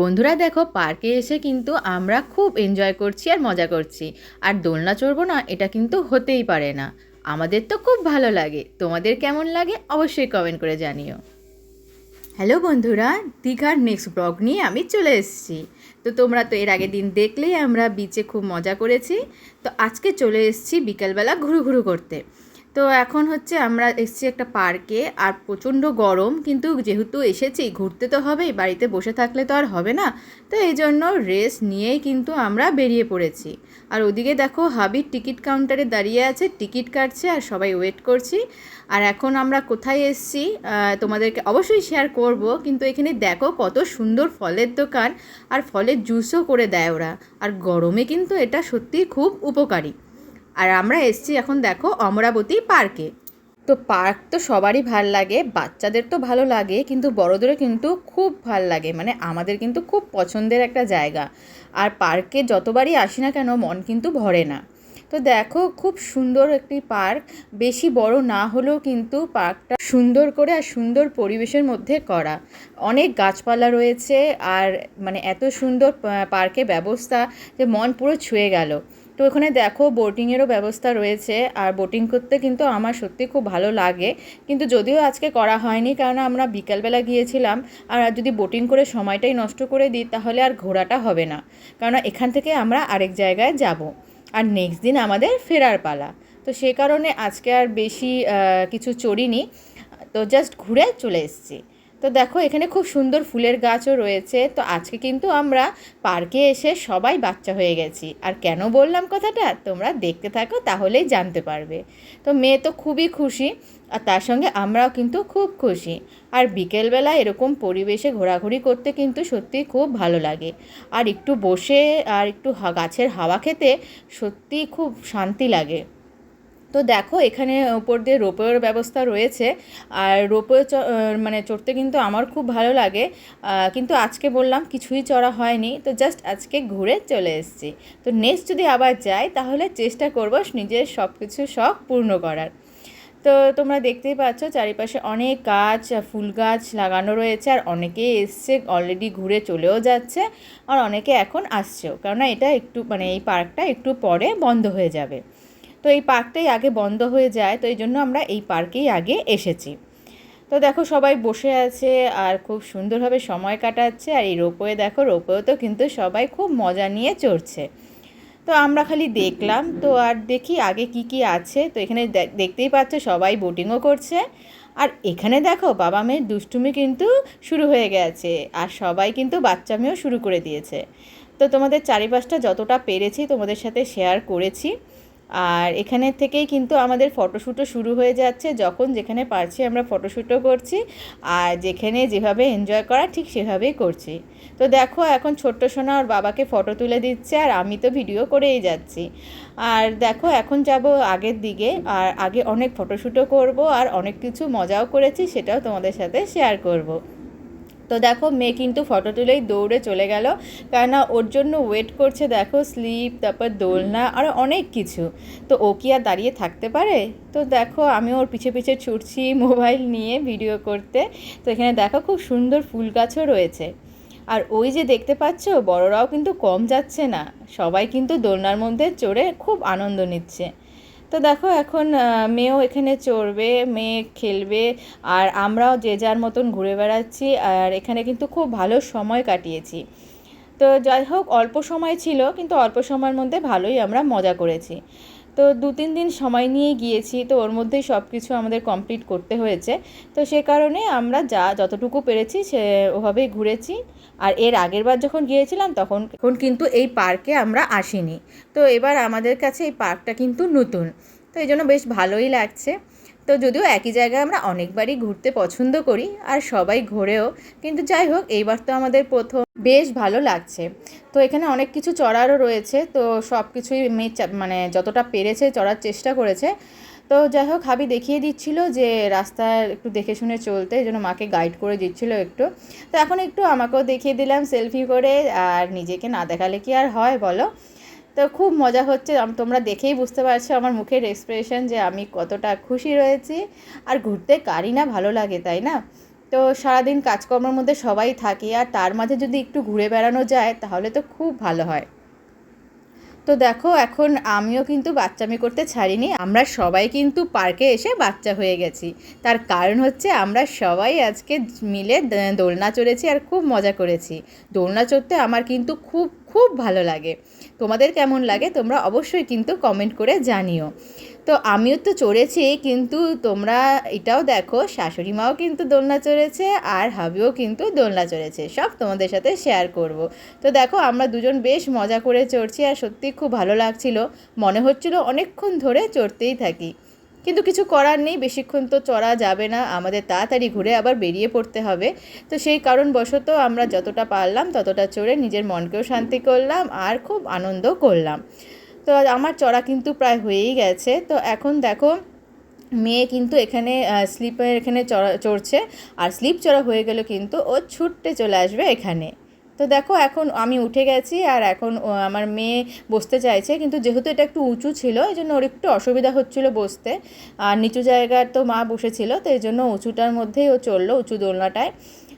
বন্ধুরা দেখো, পার্কে এসে কিন্তু আমরা খুব এনজয় করছি আর মজা করছি। আর দোলনা চড়বো না, এটা কিন্তু হতেই পারে না। আমাদের তো খুব ভালো লাগে। তোমাদের কেমন লাগে অবশ্যই কমেন্ট করে জানিও। হ্যালো বন্ধুরা, দীঘার নেক্সট ব্লগ নিয়ে আমি চলে এসেছি। তো তোমরা তো এর আগের দিন দেখলেই আমরা বিচে খুব মজা করেছি। তো আজকে চলে এসেছি বিকালবেলা ঘুরু ঘুরু করতে। তো এখন হচ্ছে আমরা এসেছি একটা পার্কে আর প্রচণ্ড গরম, কিন্তু যেহেতু এসেছি, ঘুরতে তো হবেই, বাড়িতে বসে থাকলে তো আর হবে না। তো এই জন্য রেস্ট নিয়েই কিন্তু আমরা বেরিয়ে পড়েছি। আর ওদিকে দেখো হাবির টিকিট কাউন্টারে দাঁড়িয়ে আছে, টিকিট কাটছে আর সবাই ওয়েট করছি। আর এখন আমরা কোথায় এসেছি তোমাদেরকে অবশ্যই শেয়ার করব, কিন্তু এখানে দেখো কত সুন্দর ফলের দোকান, আর ফলের জুসও করে দেয় ওরা। আর গরমে কিন্তু এটা সত্যিই খুব উপকারী। আর আমরা এসছি এখন দেখো অমরাবতী পার্কে। তো পার্ক তো সবারই ভালো লাগে, বাচ্চাদের তো ভালো লাগে, কিন্তু বড়দেরও কিন্তু খুব ভালো লাগে মানে আমাদের কিন্তু খুব পছন্দের একটা জায়গা। আর পার্কে যতবারই আসি না কেন, মন কিন্তু ভরে না। তো দেখো খুব সুন্দর একটি পার্ক, বেশি বড় না হলেও কিন্তু পার্কটা সুন্দর করে আর সুন্দর পরিবেশের মধ্যে করা। অনেক গাছপালা রয়েছে, আর মানে এত সুন্দর পার্কে ব্যবস্থা যে মন পুরো ছুঁয়ে গেল। তো ওখানে দেখো বোটিংয়েরও ব্যবস্থা রয়েছে আর বোটিং করতে কিন্তু আমার সত্যি খুব ভালো লাগে। কিন্তু যদিও আজকে করা হয়নি, কারণ আমরা বিকালবেলা গিয়েছিলাম আর যদি বোটিং করে সময়টাই নষ্ট করে দিই, তাহলে আর ঘোরাটা হবে না। কারণ এখান থেকে আমরা আরেক জায়গায় যাব আর নেক্সট দিন আমাদের ফেরার পালা। তো সে কারণে আজকে আর বেশি কিছু চড়িনি। তো জাস্ট ঘুরে চলে এসেছি। তো দেখো, এখানে খুব সুন্দর ফুলের গাছও রয়েছে। তো আজকে কিন্তু আমরা পার্কে এসে সবাই বাচ্চা হয়ে গেছি। আর কেন বললাম কথাটা? তোমরা দেখতে থাকো, তাহলেই জানতে পারবে। তো মেয়ে তো খুবই খুশি, আর তার সঙ্গে আমরাও কিন্তু খুব খুশি। আর বিকেলবেলা এরকম পরিবেশে ঘোরাঘুরি করতে কিন্তু সত্যি খুব ভালো লাগে। আর একটু বসে আর একটু গাছের হাওয়া খেতে সত্যি খুব শান্তি লাগে। তো দেখো, এখানে উপর দিয়ে রোপওয়ের ব্যবস্থা রয়েছে। আর রোপওয়ে মানে চড়তে কিন্তু আমার খুব ভালো লাগে। কিন্তু আজকে বললাম কিছুই চড়া হয়নি। তো জাস্ট আজকে ঘুরে চলে এসেছি। তো নেক্সট যদি আবার যাই, তাহলে চেষ্টা করব নিজের সব কিছু শখ পূর্ণ করার। তো তোমরা দেখতেই পাচ্ছ, চারিপাশে অনেক গাছ, ফুল গাছ লাগানো রয়েছে। আর অনেকে এসছে অলরেডি ঘুরে চলেও যাচ্ছে। আর অনেকে এখন আসছেও। কেননা এটা একটু মানে এই পার্কটা একটু পরে বন্ধ হয়ে যাবে। তো এই পার্কটাই আগে বন্ধ হয়ে যায়, তো এই জন্য আমরা এই পার্কেই আগে এসেছি। তো দেখো সবাই বসে আছে আর খুব সুন্দরভাবে সময় কাটাচ্ছে, আর এই রোপওয়ে দেখো রোপওয়ে তো কিন্তু সবাই খুব মজা নিয়ে চড়ছে। তো আমরা খালি দেখলাম, তো আর দেখি আগে কি কি আছে, তো এখানে দেখতেই পাচ্ছ সবাই বোটিংও করছে। আর এখানে দেখো বাবা মেয়ের দুষ্টুমি কিন্তু শুরু হয়ে গেছে, আর সবাই কিন্তু বাচ্চা মেয়েও শুরু করে দিয়েছে। তো তোমাদের চারিপাশটা যতটা পেরেছি তোমাদের সাথে শেয়ার করেছি। আর এখানে থেকেই কিন্তু আমাদের ফটোশ্যুটও শুরু হয়ে যাচ্ছে যখন যেখানে পারছি আমরা ফটোশ্যুটও করছি আর যেখানে যেভাবে এনজয় করা ঠিক সেভাবেই করছি। তো দেখো এখন ছোট্ট সোনা ওর বাবাকে ফটো তুলে দিচ্ছে আর আমি তো ভিডিও করেই যাচ্ছি। আর দেখো এখন যাব আগের দিকে আর আগে অনেক ফটোশ্যুটও করব আর অনেক কিছু মজাও করেছি সেটাও তোমাদের সাথে শেয়ার করব। তো দেখো মেয়ে কিন্তু ফটো তুলেই দৌড়ে চলে গেল। কেননা ওর জন্য ওয়েট করছে দেখো স্লিপ তারপর দোলনা আর অনেক কিছু। তো ও কি আর দাঁড়িয়ে থাকতে পারে? তো দেখো আমি ওর পিছে পিছে ছুটছি মোবাইল নিয়ে ভিডিও করতে। তো এখানে দেখো খুব সুন্দর ফুল গাছও রয়েছে। আর ওই যে দেখতে পাচ্ছ বড়রাও কিন্তু কম যাচ্ছে না। সবাই কিন্তু দোলনার মধ্যে চড়ে খুব আনন্দ নিচ্ছে। তো দেখো এখন মেয়েও এখানে চড়বে, মেয়ে খেলবে, আর আমরাও যে যার মতন ঘুরে বেড়াচ্ছি, আর এখানে কিন্তু খুব ভালো সময় কাটিয়েছি। তো যাই হোক, অল্প সময় ছিল, কিন্তু অল্প সময়ের মধ্যে ভালোই আমরা মজা করেছি। তো দু তিন দিন সময় নিয়ে গিয়েছি, তো ওর মধ্যেই সব কিছু আমাদের কমপ্লিট করতে হয়েছে। তো সে কারণে আমরা যা যতটুকু পেরেছি সে ওভাবেই ঘুরেছি। আর এর আগের বার যখন গিয়েছিলাম, তখন এখন কিন্তু এই পার্কে আমরা আসিনি। তো এবার আমাদের কাছে এই পার্কটা কিন্তু নতুন। তো এই জন্য বেশ ভালোই লাগছে। তো যদিও একই জায়গায় আমরা অনেকবারই ঘুরতে পছন্দ করি আর সবাই ঘোরেও, কিন্তু যাই হোক, এইবার তো আমাদের প্রথম। বেশ ভালো লাগছে। তো এখানে অনেক কিছু চড়ারও রয়েছে, তো সব কিছুই মানে যতটা পেরেছে চড়ার চেষ্টা করেছে। তো যাই হোক, হাবি দেখিয়ে দিচ্ছিল যে রাস্তা একটু দেখে শুনে চলতে জন্য মাকে গাইড করে দিচ্ছিল একটু। তো এখন একটু আমাকেও দেখিয়ে দিলাম সেলফি করে, আর নিজেকে না দেখালে কি আর হয় বলো? তো খুব মজা হচ্ছে তোমরা দেখেই বুঝতে পারছ আমার মুখের এক্সপ্রেশন যে আমি কতটা খুশি রয়েছি। আর ঘুরতে কারই না ভালো লাগে, তাই না? তো সারাদিন কাজকর্মের মধ্যে সবাই থাকি, আর তার মাঝে যদি একটু ঘুরে বেড়ানো যায়, তাহলে তো খুব ভালো হয়। তো দেখো, এখন আমিও কিন্তু বাচ্চামি করতে ছাড়িনি, আমরা সবাই কিন্তু পার্কে এসে বাচ্চা হয়ে গেছি। তার কারণ হচ্ছে আমরা সবাই আজকে মিলে দোলনা চড়েছি আর খুব মজা করেছি। দোলনা চড়তে আমার কিন্তু খুব খুব ভালো লাগে। তোমাদের কেমন লাগে তোমরা অবশ্যই কিন্তু কমেন্ট করে জানিও। তো আমিও তো চড়েছি, কিন্তু তোমরা এটাও দেখো, শাশুড়ি মাও কিন্তু দোলনা চড়েছে, আর হাবিও কিন্তু দোলনা চড়েছে। সব তোমাদের সাথে শেয়ার করব। তো দেখো, আমরা দুজন বেশ মজা করে চড়ছি, আর সত্যি খুব ভালো লাগছিল। মনে হচ্ছিল অনেকক্ষণ ধরে চড়তেই থাকি। কিন্তু কিছু করার নেই, বেশিক্ষণ তো চড়া যাবে না, আমাদের তাড়াতাড়ি ঘুরে আবার বেরিয়ে পড়তে হবে। তো সেই কারণবশত আমরা যতটা পারলাম ততটা চড়ে নিজের মনকেও শান্তি করলাম আর খুব আনন্দ করলাম। তো আমার চড়া কিন্তু প্রায় হয়েই গেছে। তো এখন দেখো, মেয়ে কিন্তু এখানে স্লিপের এখানে চড়া, চড়ছে। আর স্লিপ চড়া হয়ে গেলে কিন্তু ও ছুটতে চলে আসবে এখানে। তো দেখো, এখন আমি উঠে গেছি আর এখন আমার মেয়ে বসতে চাইছে, কিন্তু যেহেতু এটা একটু উঁচু ছিল, এই জন্য ওর একটু অসুবিধা হচ্ছিল বসতে। আর নিচু জায়গার তো মা বসেছিল, তো এই জন্য উঁচুটার মধ্যেই ও চড়লো, উঁচু দোলনাটায়।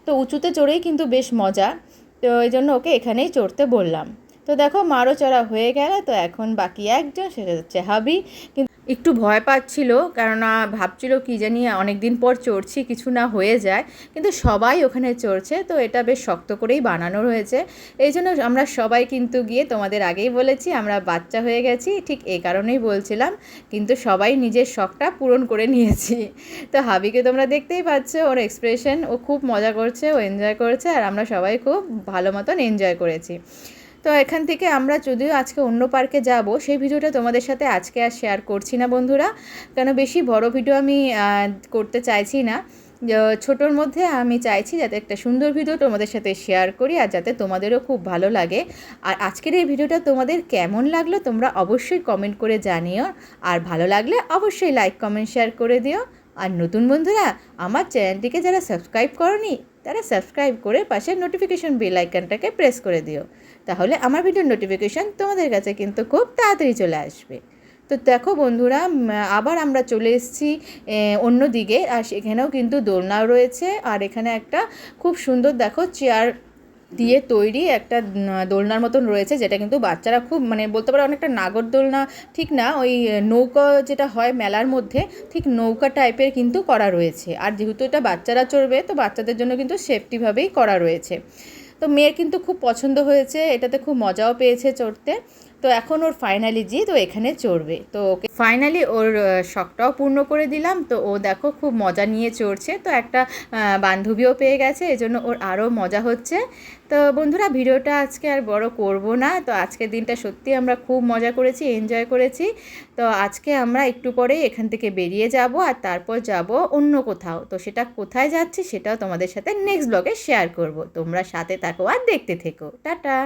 তো উঁচুতে চড়েই কিন্তু বেশ মজা, তো এই জন্য ওকে এখানেই চড়তে বললাম। তো দেখো, মারও চড়া হয়ে গেল, তো এখন বাকি একজন, সেটা হচ্ছে হাবি। কিন্তু একটু ভয় পাচ্ছিল, কেননা ভাবছিল কি জানি অনেক দিন পর চড়ছি, কিছু না হয়ে যায়, কিন্তু সবাই ওখানে চড়ছে, তো এটা বেশ শক্ত করেই বানানো রয়েছে এই জন্য আমরা সবাই কিন্তু গিয়ে তোমাদের আগেই বলেছি, আমরা বাচ্চা হয়ে গেছি, ঠিক এই কারণেই বলছিলাম, কিন্তু সবাই নিজের শখটা পূরণ করে নিয়েছি। তো হাবিকে তোমরা দেখতেই পাচ্ছ, ওর এক্সপ্রেশন ও খুব মজা করছে, ও এনজয় করছে, আর আমরা সবাই খুব ভালো মতন এনজয় করেছি। তো এখান থেকে আমরা যদিও আজকে অন্য পার্কে যাব, সেই ভিডিওটা তোমাদের সাথে আজকে আর শেয়ার করছি না বন্ধুরা। কেন বেশি বড় ভিডিও আমি করতে চাইছি না। ছোটোর মধ্যে আমি চাইছি যাতে একটা সুন্দর ভিডিও তোমাদের সাথে শেয়ার করি আর যাতে তোমাদেরও খুব ভালো লাগে। আর আজকের এই ভিডিওটা তোমাদের কেমন লাগল তোমরা অবশ্যই কমেন্ট করে জানিও। আর ভালো লাগলে অবশ্যই লাইক কমেন্ট শেয়ার করে দিও। আর নতুন বন্ধুরা, আমার চ্যানেলটিকে যারা সাবস্ক্রাইব করনি, তারা সাবস্ক্রাইব করে পাশে নোটিফিকেশন বেল আইকনটাকে প্রেস করে দিও। তাহলে আমার ভিডিওর নোটিফিকেশান তোমাদের কাছে কিন্তু খুব তাড়াতাড়ি চলে আসবে। তো দেখো বন্ধুরা আবার আমরা চলে এসেছি অন্য দিকে আর সেখানেও কিন্তু দোলনাও রয়েছে। আর এখানে একটা খুব সুন্দর দেখো চেয়ার দিয়ে তৈরি একটা দোলনার মতন রয়েছে, যেটা কিন্তু বাচ্চারা খুব মানে বলতে পারো অনেকটা নাগর দোলনা, ঠিক না? ওই নৌকা যেটা হয় মেলার মধ্যে, ঠিক নৌকা টাইপের কিন্তু করা রয়েছে। আর যেহেতু এটা বাচ্চারা চড়বে, তো বাচ্চাদের জন্য কিন্তু সেফটিভাবেই করা রয়েছে। তো মেয়ের কিন্তু খুব পছন্দ হয়েছে, এটাতে খুব মজাও পেয়েছে চড়তে। তো এখন ওর ফাইনালি জি তো এখানে চড়বে। তো ওকে ফাইনালি ওর শখটাও পূর্ণ করে দিলাম। তো ও দেখো খুব মজা নিয়ে চড়ছে। তো একটা বান্ধবীও পেয়ে গেছে, এজন্য ওর আরও মজা হচ্ছে। তো বন্ধুরা, ভিডিওটা আজকে আর বড় করব না। তো আজকের দিনটা সত্যি আমরা খুব মজা করেছি এনজয় করেছি। তো আজকে আমরা একটু পরে এখান থেকে বেরিয়ে যাব আর তারপর যাব অন্য কোথাও। তো সেটা কোথায় যাচ্ছি সেটাও তোমাদের সাথে নেক্সট ব্লগে শেয়ার করব। তোমরা সাথে থাকো আর দেখতে থেকো। টাটা!